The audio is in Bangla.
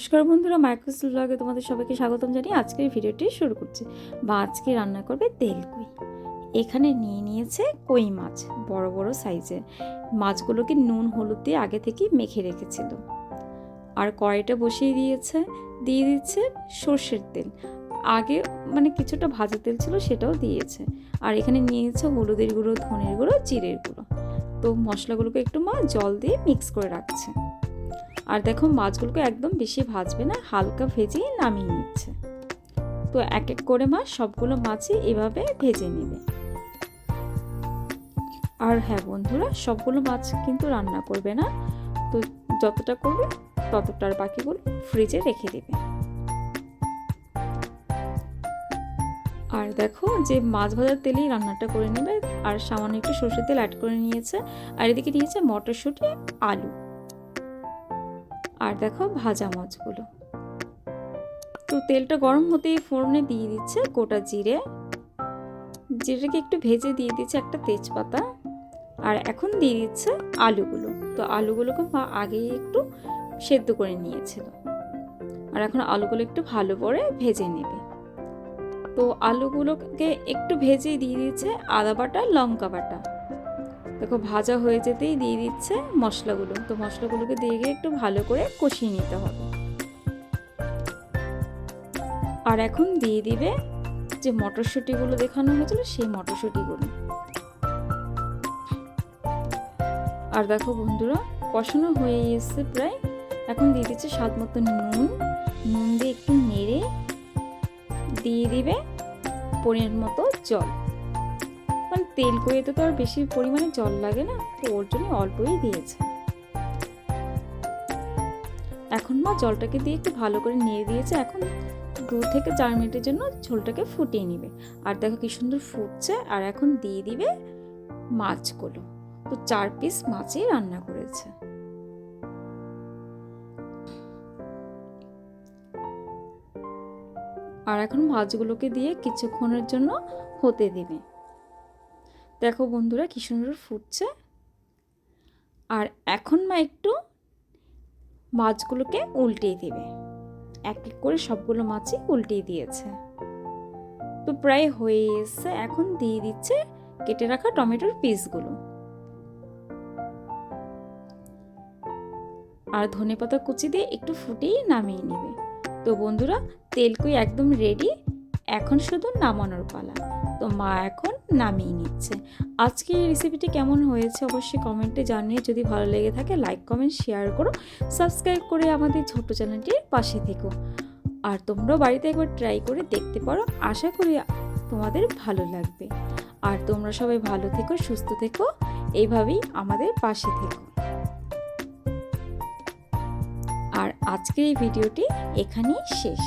নমস্কার বন্ধুরা, মাইক্রোস ব্লগে তোমাদের সবাইকে স্বাগতম জানিয়ে আজকের ভিডিওটি শুরু করছি। বা আজকে রান্না করবে তেল কই এখানে নিয়ে নিয়েছে কই মাছ, বড় বড় সাইজের। মাছগুলোকে নুন, হলুদ দিয়ে আগে থেকেই মেখে রেখেছিল। আর কড়াইটা বসিয়ে দিয়েছে, দিয়ে দিচ্ছে সর্ষের তেল। আগে মানে কিছুটা ভাজা তেল ছিল সেটাও দিয়েছে। আর এখানে নিয়েছে হলুদের গুঁড়ো, ধনের গুঁড়ো, জিরের গুঁড়ো। তো মশলাগুলোকে একটু মা জল দিয়ে মিক্স করে রাখছে। আর দেখো মাছগুলোকে একদম বেশি ভাজবে না, হালকা ভেজেই নামিয়ে নিচ্ছে। তো এক এক করে মাছ সবগুলো মাছই এভাবে ভেজে নেবে। আর হ্যাঁ বন্ধুরা, সবগুলো মাছ কিন্তু রান্না করবে না। তো যতটা করবে ততটার বাকিগুলো ফ্রিজে রেখে দেবে। আর দেখো যে মাছ ভাজার তেলেই রান্নাটা করে নেবে। আর সামান্য একটু সর্ষের তেল অ্যাড করে নিয়েছে। আর এদিকে নিয়েছে মটরশুঁটি, আলু। আর দেখো ভাজা মাছগুলো তো তেলটা গরম হতেই ফোড়নে দিয়ে দিচ্ছে গোটা জিরে। জিরেটাকে একটু ভেজে দিয়ে দিচ্ছে একটা তেজপাতা। আর এখন দিয়ে দিচ্ছে আলুগুলো। তো আলুগুলোকে আগেই একটু সেদ্ধ করে নিয়েছিল। আর এখন আলুগুলো একটু ভালো করে ভেজে নেবে। তো আলুগুলোকে একটু ভেজে দিয়ে দিচ্ছে আদা বাটা, লঙ্কা বাটা। দেখো, ভাজা হয়ে যেতেই দিয়ে দিচ্ছে মশলাগুলো। তো মশলাগুলোকে দিয়ে গিয়ে একটু ভালো করে কষিয়ে নিতে হবে। আর এখন দিয়ে দিবে যে মটরশুঁটিগুলো দেখানো হয়েছিল, সেই মটরশুঁটিগুলো। আর দেখো বন্ধুরা, কষানো হয়ে এসছে প্রায়। এখন দিয়ে দিচ্ছে স্বাদ মতো নুন। নুন দিয়ে একটু নেড়ে দিয়ে দিবে পরিমাণ মতো জল। তেল কইতে তো আর বেশি পরিমাণে জল লাগে না, তো ওর জন্য অল্পই দিয়েছে। এখন মা জলটাকে দিয়ে একটু ভালো করে নিয়ে দিয়েছে, এখন দু থেকে চার মিনিটের জন্য ঝোলটাকে ফুটিয়ে নিবে। আর দেখো কি সুন্দর ফুটছে, আর এখন দিয়ে দিবে মাছগুলো। তো চার পিস মাছই রান্না করেছে। আর এখন মাছগুলোকে দিয়ে কিছুক্ষণের জন্য হতে দিবে। দেখো বন্ধুরা কি সুন্দর ফুটছে। আর এখন মা একটু মাছগুলোকে উল্টিয়ে দেবে। এক এক করে সবগুলো মাছই উল্টিয়ে দিয়েছে। তো প্রায় হয়ে এসছে, এখন দিয়ে দিচ্ছে কেটে রাখা টমেটোর পিসগুলো। আর ধনে পাতা কুচি দিয়ে একটু ফুটিয়ে নামিয়ে নেবে। তো বন্ধুরা, তেলকুই একদম রেডি এখন শুধু নামানোর পালা। তো মা এখন নামিয়ে নিচ্ছে। আজকে এই রেসিপিটি কেমন হয়েছে অবশ্যই কমেন্টে জানিয়ে যদি ভালো লেগে থাকে লাইক কমেন্ট শেয়ার করো। সাবস্ক্রাইব করে আমাদের ছোট্ট চ্যানেলটির পাশে থেকো। আর তোমরাও বাড়িতে একবার ট্রাই করে দেখতে পারো। আশা করি তোমাদের ভালো লাগবে। আর তোমরা সবাই ভালো থেকো, সুস্থ থেকো। এইভাবেই আমাদের পাশে থেকো। আর আজকের এই ভিডিওটি এখানেই শেষ।